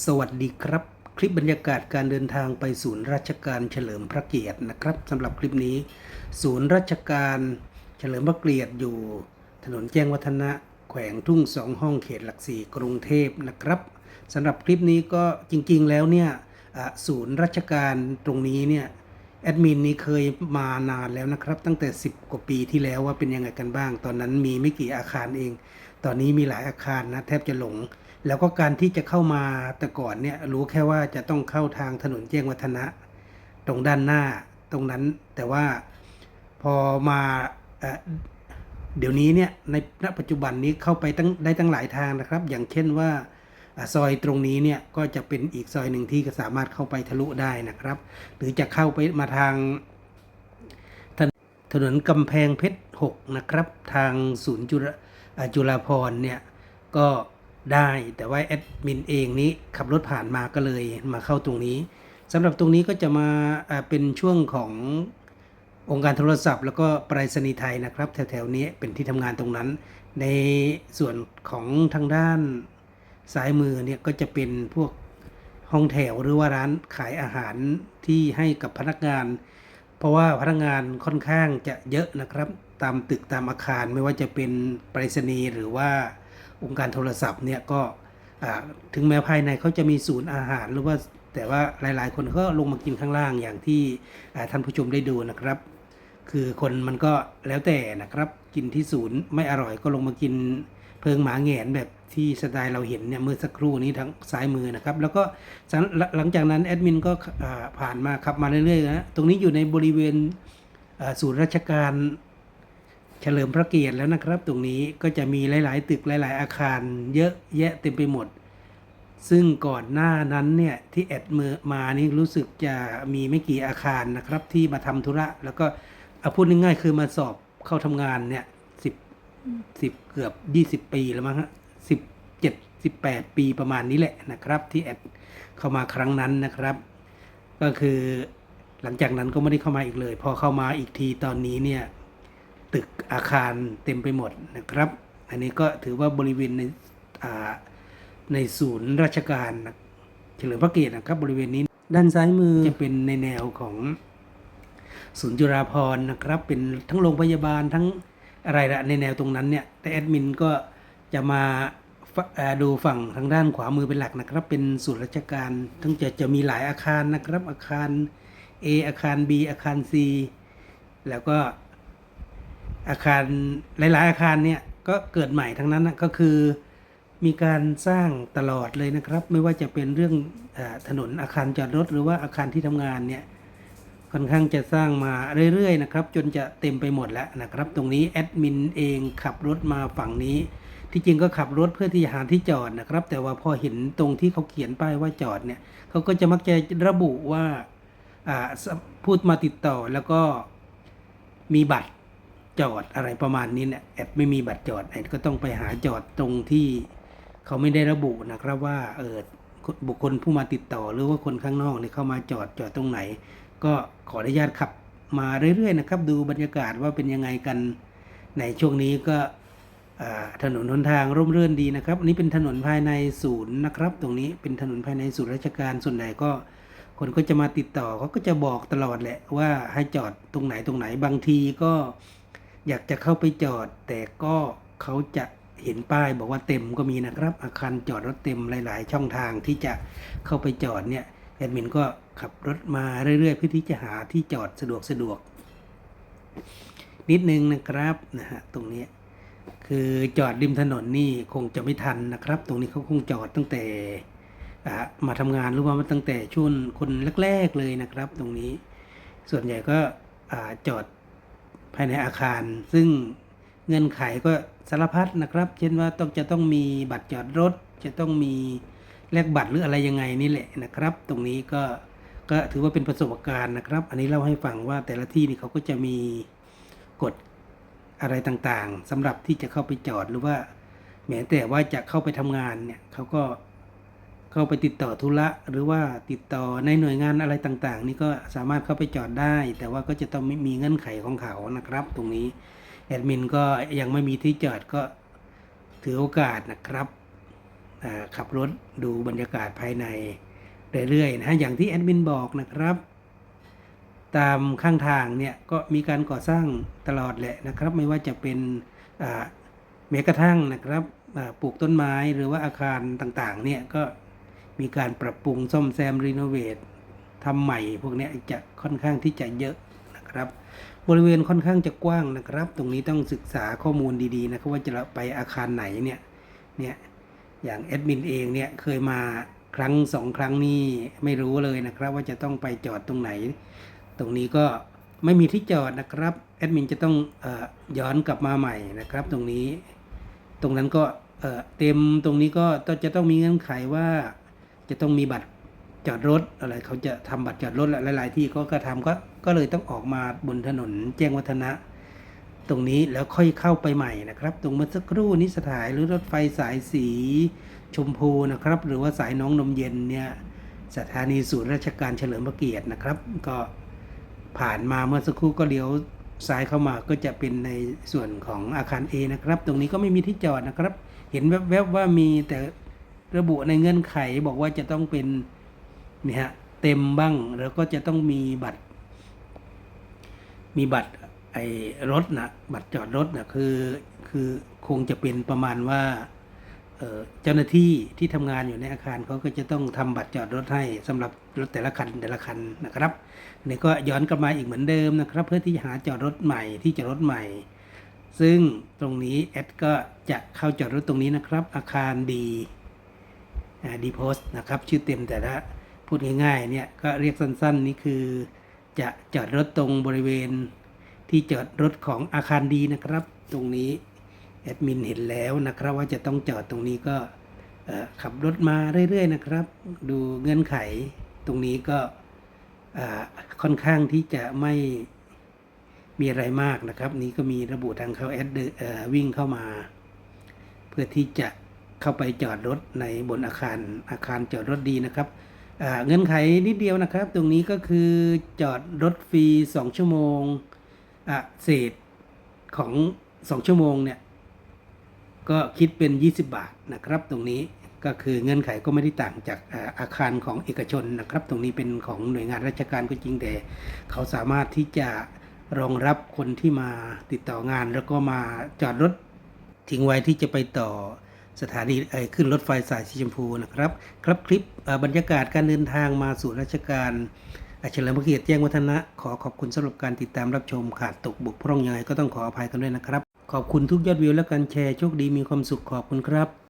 สวัสดีครับ คลิปบรรยากาศการเดินทางไปศูนย์ราชการเฉลิมพระเกียรตินะครับสำหรับคลิปนี้ ศูนย์ราชการเฉลิมพระเกียรติอยู่ ถนนแจ้งวัฒนะแขวงทุ่งสองห้องเขตหลักสี่กรุงเทพนะครับสำหรับคลิปนี้ก็จริงๆแล้วเนี่ยศูนย์ราชการตรงนี้เนี่ยแอดมินนี่เคยมานานแล้วนะครับ ตั้งแต่ 10 กว่าปีที่แล้วว่าเป็นยังไงกันบ้าง ตอนนั้นมีไม่กี่อาคารเอง ตอนนี้มีหลายอาคารนะแทบจะหลง แล้วก็การที่จะเข้ามาแต่ก่อนเนี่ยรู้แค่ว่าจะต้องเข้าทางถนนแจ้งวัฒนะ ตรงด้านหน้าตรงนั้น แต่ว่าพอมาเอเดี๋ยวนี้เนี่ยในณปัจจุบันนี้เข้าไปตั้งได้ตั้งหลายทางนะครับ อย่างเช่นว่าอซอยตรงนี้เนี่ยก็จะเป็นอีกซอยหนึ่งที่สามารถเข้าไปทะลุได้นะครับ หรือจะเข้าไปมาทางถนนกำแพงเพชร6นะครับ ทางศูนย์จุฬาจุฬาพรเนี่ยก็ ได้ แต่ว่าแอดมินเองนี้ขับรถผ่านมาก็เลยมาเข้าตรงนี้สำหรับตรงนี้ก็จะมาเป็นช่วงขององค์การโทรศัพท์ แล้วก็ไปรษณีย์ไทยนะครับ แถวๆนี้เป็นที่ทำงานตรงนั้น ในส่วนของทางด้านซ้ายมือเนี่ยก็จะเป็นพวกห้องแถวหรือว่าร้านขายอาหารที่ให้กับพนักงาน เพราะว่าพนักงานค่อนข้างจะเยอะนะครับ ตามตึกตามอาคารไม่ว่าจะเป็นไปรษณีย์หรือว่า องค์การโทรศัพท์เนี่ยก็ถึงแม้ภายในเขาจะมีศูนย์อาหารหรือว่าแต่ว่าหลาย ๆ คนก็ลงมากินข้างล่างอย่างที่ท่านผู้ชมได้ดูนะครับ คือคนมันก็แล้วแต่นะครับ กินที่ศูนย์ไม่อร่อยก็ลงมากินเพิงหมาแงนแบบที่สไตล์เราเห็นเนี่ยเมื่อสักครู่นี้ทางซ้ายมือนะครับ แล้วก็หลังจากนั้นแอดมินก็ผ่านมาขับมาเรื่อยๆนะตรงนี้อยู่ในบริเวณศูนย์ราชการ เฉลิมพระเกียรติแล้วนะครับ ตรงนี้ก็จะมีหลาย ๆ ตึกหลาย ๆ อาคาร เยอะแยะเต็มไปหมด ซึ่งก่อนหน้านั้นเนี่ยที่แอดมือมานี่รู้สึกจะมีไม่กี่อาคารนะครับ ที่มาทำธุระ แล้วก็เอาพูดง่ายๆคือมาสอบเข้าทำงานเนี่ยสิบสิบเกือบยี่สิบปีแล้วมั้งฮะสิบเจ็ดสิบแปดปีประมาณนี้แหละนะครับ ที่แอดเข้ามาครั้งนั้นนะครับ ก็คือหลังจากนั้นก็ไม่ได้เข้ามาอีกเลย พอเข้ามาอีกทีตอนนี้เนี่ย ตึกอาคารเต็มไปหมดนะครับ อันนี้ก็ถือว่าบริเวณในในศูนย์ราชการเฉลิมพระเกียรตินะครับ บริเวณนี้ด้านซ้ายมือจะเป็นในแนวของศูนย์จุฬาภรณ์นะครับ เป็นทั้งโรงพยาบาลทั้งอะไรละในแนวตรงนั้นเนี่ยแต่แอดมินก็จะมาดูฝั่งทางด้านขวามือเป็นหลักนะครับ เป็นศูนย์ราชการทั้งจะจะมีหลายอาคารนะครับ อาคาร A อาคาร B อาคาร C แล้วก็ อาคารหลาย ๆ อาคารเนี่ยก็เกิดใหม่ทั้งนั้นนะก็คือมีการสร้างตลอดเลยนะครับ ไม่ว่าจะเป็นเรื่องอถนนอาคารจอดรถ หรือว่าอาคารที่ทำงานเนี่ยค่อนข้างจะสร้างมาเรื่อย ๆ นะครับ จนจะเต็มไปหมดแล้วนะครับ ตรงนี้แอดมินเองขับรถมาฝั่งนี้ ที่จริงก็ขับรถเพื่อที่จะหาที่จอดนะครับ แต่ว่าพอเห็นตรงที่เขาเขียนป้ายว่าจอดเนี่ยเขาก็จะมักจะระบุว่าพูดมาติดต่อแล้วก็มีบัตร จอดอะไรประมาณนี้เนี่ยแอดไม่มีบัตรจอดแอดก็ต้องไปหาจอดตรงที่เขาไม่ได้ระบุนะครับว่าเออบุคคลผู้มาติดต่อหรือว่าคนข้างนอกเนี่ยเข้ามาจอดจอดตรงไหน ก็ขออนุญาตขับมาเรื่อยๆนะครับ ดูบรรยากาศว่าเป็นยังไงกันในช่วงนี้ก็ถนนหนทางร่มรื่นดีนะครับอันนี้เป็นถนนภายในศูนย์นะครับ ตรงนี้เป็นถนนภายในศูนย์ราชการส่วนใหญ่ก็ คนก็จะมาติดต่อเขาก็จะบอกตลอดแหละว่าให้จอดตรงไหนตรงไหนบางทีก็ อยากจะเข้าไปจอด แต่ก็เขาจะเห็นป้ายบอกว่าเต็มก็มีนะครับ อาคารจอดรถเต็มหลาย ๆ ช่องทางที่จะเข้าไปจอดเนี่ยแอดมินก็ขับรถมาเรื่อย ๆ เพื่อที่จะหาที่จอดสะดวกสะดวก นิดนึงนะครับนะฮะตรงนี้คือจอดริมถนนนี่คงจะไม่ทันนะครับ ตรงนี้เขาคงจอดตั้งแต่มาทำงานหรือว่ามาตั้งแต่ช่วงคนแรก ๆ เลยนะครับ ตรงนี้ส่วนใหญ่ก็อจอด ภายในอาคาร ซึ่งเงื่อนไขก็สารพัดนะครับ เช่นว่าต้องจะต้องมีบัตรจอดรถ จะต้องมีแลกบัตรหรืออะไรยังไงนี่แหละนะครับ ตรงนี้ก็ก็ถือว่าเป็นประสบการณ์นะครับ อันนี้เล่าให้ฟังว่าแต่ละที่นี่เขาก็จะมีกฎอะไรต่างๆสำหรับที่จะเข้าไปจอดหรือว่าแม้แต่ว่าจะเข้าไปทำงานเนี่ยเขาก็ เข้าไปติดต่อธุระหรือว่าติดต่อในหน่วยงานอะไรต่างๆ นี่ก็สามารถเข้าไปจอดได้ แต่ว่าก็จะต้องมีเงื่อนไขของเขานะครับ ตรงนี้แอดมินก็ยังไม่มีที่จอดก็ถือโอกาสนะครับขับรถดูบรรยากาศภายในเรื่อยๆนะฮะอย่างที่แอดมินบอกนะครับ ตามข้างทางเนี่ยก็มีการก่อสร้างตลอดแหละนะครับ ไม่ว่าจะเป็นอ่าแม้กระทั่งนะครับปลูกต้นไม้หรือว่าอาคารต่างๆเนี่ยก็ มีการปรับปรุงซ่อมแซมรีโนเวททำใหม่ พวกนี้จะค่อนข้างที่จะเยอะนะครับ บริเวณค่อนข้างจะกว้างนะครับ ตรงนี้ต้องศึกษาข้อมูลดีๆนะครับว่าจะไปอาคารไหนเนี่ยเนี่ยอย่างแอดมินเองเนี่ยเคยมาครั้งสองครั้งนี่ไม่รู้เลยนะครับ ว่าจะต้องไปจอดตรงไหน ตรงนี้ก็ไม่มีที่จอดนะครับแอดมินจะต้องออย้อนกลับมาใหม่นะครับ ตรงนี้ ตรงนั้นก็เต็มตรงนี้ก็จะต้องมีเงื่อนไขว่า จะต้องมีบัตรจอดรถอะไรเขาจะทำบัตรจอดรถหลาย ๆ ที่ก็กระทำก็ก็เลยต้องออกมาบนถนนแจ้งวัฒนะ ตรงนี้แล้วค่อยเข้าไปใหม่นะครับ ตรงเมื่อสักครู่นี้สถายหรือรถไฟสายสีชมพูนะครับ หรือว่าสายน้องนมเย็นเนี่ยสถานีศูนย์ราชการเฉลิมพระเกียรตินะครับ ก็ผ่านมาเมื่อสักครู่ก็เลี้ยวซ้ายเข้ามาก็จะเป็นในส่วนของอาคาร A นะครับ ตรงนี้ก็ไม่มีที่จอดนะครับ เห็นแวบๆว่ามีแต่ ระบุในเงื่อนไขบอกว่าจะต้องเป็นนี่ฮะเต็มบ้าง แล้วก็จะต้องมีบัตร มีบัตรไอ้รถนะบัตรจอดรถนะคือคือคงจะเป็นประมาณว่าเจ้าหน้าที่ที่ทำงานอยู่ในอาคารเขาก็จะต้องทำบัตรจอดรถให้สำหรับรถแต่ละคันแต่ละคันนะครับนี่ก็ย้อนกลับมาอีกเหมือนเดิมนะครับ เพื่อที่จะหาจอดรถใหม่ที่จอดรถใหม่ ซึ่งตรงนี้แอดก็จะเข้าจอดรถตรงนี้นะครับ อาคารดี ดีโพสนะครับ ชื่อเต็มแต่ละพูดง่ายๆเนี่ยก็เรียกสั้นๆนี่คือจะจอดรถตรงบริเวณที่จอดรถของอาคารดีนะครับ ตรงนี้แอดมินเห็นแล้วนะครับว่าจะต้องจอดตรงนี้ก็ขับรถมาเรื่อยๆนะครับ ดูเงื่อนไขตรงนี้ก็ค่อนข้างที่จะไม่มีอะไรมากนะครับ นี้ก็มีระบุทางเขาแอดเดอ่อวิ่งเข้ามา เพื่อที่จะ เข้าไปจอดรถในบนอาคารอาคารจอดรถดีนะครับเงื่อนไขนิดเดียวนะครับ ตรงนี้ก็คือจอดรถฟรี 2 ชั่วโมงเศษของ 2 ชั่วโมงเนี่ยก็คิดเป็น 20 บาทนะครับ ตรงนี้ก็คือเงื่อนไขก็ไม่ได้ต่างจากอาคารของเอกชนนะครับ ตรงนี้เป็นของหน่วยงานราชการก็จริงแต่เขาสามารถที่จะรองรับคนที่มาติดต่องาน แล้วก็มาจอดรถทิ้งไว้ที่จะไปต่อ สถานีขึ้นรถไฟสายสีชมพูนะครับ ครับคลิปบรรยากาศการเดินทางมาสู่ราชการอะเฉลิมพระเกียรติแจ้งวัฒนะ ขอขอบคุณสำหรับการติดตามรับชมขาดตกบกพร่องยังไงก็ต้องขออภัยกันด้วยนะครับ ขอบคุณทุกยอดวิวและการแชร์โชคดีมีความสุขขอบคุณครับ